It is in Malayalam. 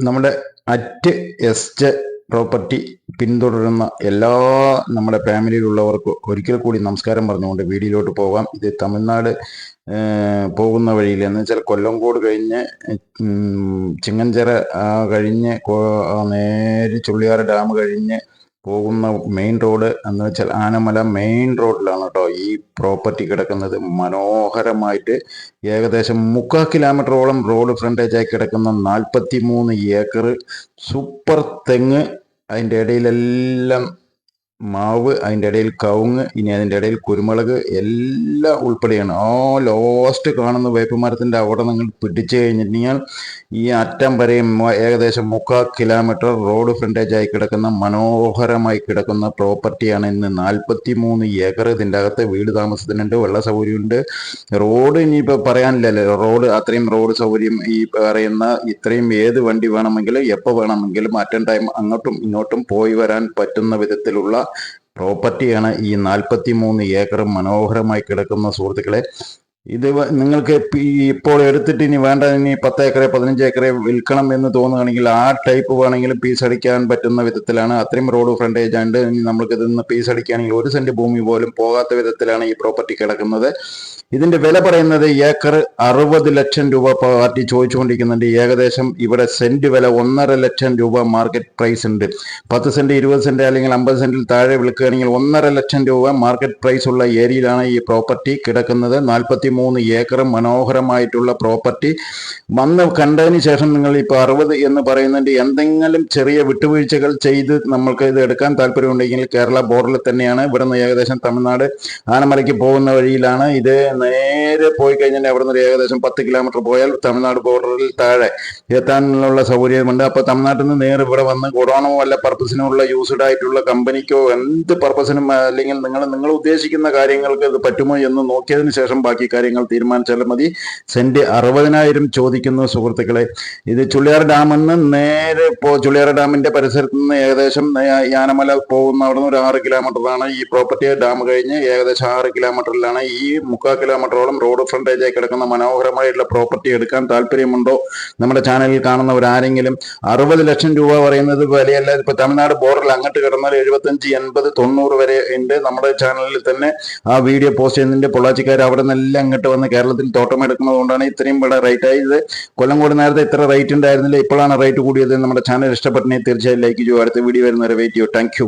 നമ്മുടെ അറ്റ് എസ്റ്റ് പ്രോപ്പർട്ടി പിന്തുടരുന്ന എല്ലാ നമ്മുടെ ഫാമിലിയിലുള്ളവർക്ക് ഒരിക്കൽ കൂടി നമസ്കാരം പറഞ്ഞുകൊണ്ട് വീഡിയോയിലോട്ട് പോകാം. ഇത് തമിഴ്നാട് പോകുന്ന വഴിയിൽ. എന്ന് വെച്ചാൽ കൊല്ലംകോട് കഴിഞ്ഞ് ചിങ്ങഞ്ചിറ കഴിഞ്ഞ് നേരെ ചുള്ളിയാറ് ഡാം കഴിഞ്ഞ് പോകുന്ന മെയിൻ റോഡ് എന്ന് വെച്ചാൽ ആനമല മെയിൻ റോഡിലാണ് കേട്ടോ ഈ പ്രോപ്പർട്ടി കിടക്കുന്നത്. മനോഹരമായിട്ട് ഏകദേശം മുക്കാൽ കിലോമീറ്ററോളം റോഡ് ഫ്രണ്ടേജായി കിടക്കുന്ന നാൽപ്പത്തി മൂന്ന് ഏക്കർ സൂപ്പർ തെങ്ങ്. അതിന്റെ ഇടയിലെല്ലാം മാവ് അതിന്റെ ഇടയിൽ കവുങ്ങ് ഇനി അതിന്റെ ഇടയിൽ കുരുമുളക് എല്ലാം ഉൾപ്പെടെയാണ്. ആ ലോസ്റ്റ് കാണുന്ന വേപ്പ് മരത്തിന്റെ അവിടെ നിങ്ങൾ പിടിച്ചു കഴിഞ്ഞിട്ടുണ്ടെങ്കിൽ ഈ അറ്റം വരെയും ഏകദേശം മുക്കാൽ കിലോമീറ്റർ റോഡ് ഫ്രണ്ടേജ് ആയി കിടക്കുന്ന മനോഹരമായി കിടക്കുന്ന പ്രോപ്പർട്ടിയാണ് ഇന്ന് നാൽപ്പത്തി മൂന്ന് ഏക്കർ. ഇതിന്റെ അകത്ത് വീട് താമസത്തിനുണ്ട് വെള്ള സൗകര്യമുണ്ട്. റോഡ് ഇനിയിപ്പോൾ പറയാനില്ലല്ലോ. റോഡ് അത്രയും റോഡ് സൗകര്യം ഈ പറയുന്ന ഇത്രയും ഏത് വണ്ടി വേണമെങ്കിലും എപ്പോൾ വേണമെങ്കിലും അറ്റൻ ടൈം അങ്ങോട്ടും ഇങ്ങോട്ടും പോയി വരാൻ പറ്റുന്ന വിധത്തിലുള്ള പ്രോപ്പർട്ടിയാണ് ഈ നാൽപ്പത്തി മൂന്ന് ഏക്കർ മനോഹരമായി കിടക്കുന്ന സുഹൃത്തുക്കളെ. ഇത് നിങ്ങൾക്ക് ഇപ്പോൾ എടുത്തിട്ട് ഇനി വേണ്ട ഇനി പത്ത് ഏക്കറെ പതിനഞ്ച് ഏക്കറെ വിൽക്കണം എന്ന് തോന്നുകയാണെങ്കിൽ ആ ടൈപ്പ് വേണമെങ്കിലും പീസ് അടിക്കാൻ പറ്റുന്ന വിധത്തിലാണ്. അത്രയും റോഡ് ഫ്രണ്ടേജ് ഇനി നമ്മൾക്ക് ഇതിന്ന് പീസ് അടിക്കുകയാണെങ്കിൽ ഒരു സെന്റ് ഭൂമി പോലും പോകാത്ത വിധത്തിലാണ് ഈ പ്രോപ്പർട്ടി കിടക്കുന്നത്. ഇതിന്റെ വില പറയുന്നത് ഏക്കർ അറുപത് ലക്ഷം രൂപ പാർട്ടി ചോദിച്ചുകൊണ്ടിരിക്കുന്നുണ്ട്. ഏകദേശം ഇവിടെ സെന്റ് വില ഒന്നര ലക്ഷം രൂപ മാർക്കറ്റ് പ്രൈസ് ഉണ്ട്. പത്ത് സെന്റ് ഇരുപത് സെന്റ് അല്ലെങ്കിൽ അമ്പത് സെന്റിൽ താഴെ വിൽക്കുകയാണെങ്കിൽ ഒന്നര ലക്ഷം രൂപ മാർക്കറ്റ് പ്രൈസ് ഉള്ള ഏരിയയിലാണ് ഈ പ്രോപ്പർട്ടി കിടക്കുന്നത്. നാൽപ്പത്തി മൂന്ന് ഏക്കർ മനോഹരമായിട്ടുള്ള പ്രോപ്പർട്ടി. വന്ന് കണ്ടതിന് ശേഷം നിങ്ങൾ ഇപ്പോൾ അറുപത് എന്ന് പറയുന്നുണ്ട് എന്തെങ്കിലും ചെറിയ വിട്ടുവീഴ്ചകൾ ചെയ്ത് നമ്മൾക്ക് ഇത് എടുക്കാൻ താല്പര്യമുണ്ടെങ്കിൽ കേരള ബോർഡിൽ തന്നെയാണ്. ഇവിടുന്ന് ഏകദേശം തമിഴ്നാട് ആനമലയ്ക്ക് പോകുന്ന വഴിയിലാണ്. ഇത് നേരെ പോയി കഴിഞ്ഞാൽ അവിടെ നിന്ന് ഏകദേശം പത്ത് കിലോമീറ്റർ പോയാൽ തമിഴ്നാട് ബോർഡറിൽ താഴെ എത്താനുള്ള സൗകര്യമുണ്ട്. അപ്പോൾ തമിഴ്നാട്ടിൽ നിന്ന് നേരെ ഇവിടെ വന്ന് കൊറോണോ വല്ല പർപ്പസിനുള്ള യൂസ്ഡ് ആയിട്ടുള്ള കമ്പനിക്കോ എന്ത് പർപ്പസിനും അല്ലെങ്കിൽ നിങ്ങൾ നിങ്ങൾ ഉദ്ദേശിക്കുന്ന കാര്യങ്ങൾക്ക് ഇത് പറ്റുമോ എന്ന് നോക്കിയതിന് ശേഷം ബാക്കി കാര്യങ്ങൾ തീരുമാനിച്ചാലും മതി. സെന്റ് അറുപതിനായിരം ചോദിക്കുന്നു സുഹൃത്തുക്കളെ. ഇത് ചുള്ളിയാർ ഡാമിൽ നിന്ന് നേരെ പോ ചുള്ളിയാർ ഡാമിന്റെ പരിസരത്ത് നിന്ന് ഏകദേശം യാനമല പോകുന്ന അവിടെ നിന്ന് ഒരു ആറ് കിലോമീറ്ററാണ് ഈ പ്രോപ്പർട്ടി ഡാം കഴിഞ്ഞ് ഏകദേശം ആറ് കിലോമീറ്ററിലാണ് ഈ മുക്കാൽ കിലോമീറ്ററോളം റോഡ് ഫ്രണ്ടേജായി കിടക്കുന്ന മനോഹരമായിട്ടുള്ള പ്രോപ്പർട്ടി എടുക്കാൻ താല്പര്യമുണ്ടോ? നമ്മുടെ ചാനലിൽ കാണുന്നവർ ആരെങ്കിലും അറുപത് ലക്ഷം രൂപ പറയുന്നത് വിലയല്ല. ഇപ്പൊ തമിഴ്നാട് ബോർഡറിൽ അങ്ങോട്ട് കിടന്നാൽ എഴുപത്തഞ്ച് എൺപത് തൊണ്ണൂറ് വരെ ഉണ്ട്. നമ്മുടെ ചാനലിൽ തന്നെ ആ വീഡിയോ പോസ്റ്റ് ചെയ്യുന്നതിന്റെ പൊള്ളാച്ചിക്കാർ അവിടെ നിന്നെല്ലാം അങ്ങോട്ട് വന്ന് കേരളത്തിൽ തോട്ടം എടുക്കുന്നത് കൊണ്ടാണ് ഇത്രയും ഇവിടെ റേറ്റ് ആയത്. കൊല്ലം കൂടി നേരത്തെ ഇത്ര റേറ്റ് ഉണ്ടായിരുന്നില്ല. ഇപ്പോഴാണ് റേറ്റ് കൂടിയത്. നമ്മുടെ ചാനൽ ഇഷ്ടപ്പെട്ടെങ്കിൽ തീർച്ചയായും ലൈക്ക് ചെയ്യുക. അടുത്ത വീഡിയോ വരുന്നവരെ വെയിറ്റ് ചെയ്യൂ താങ്ക്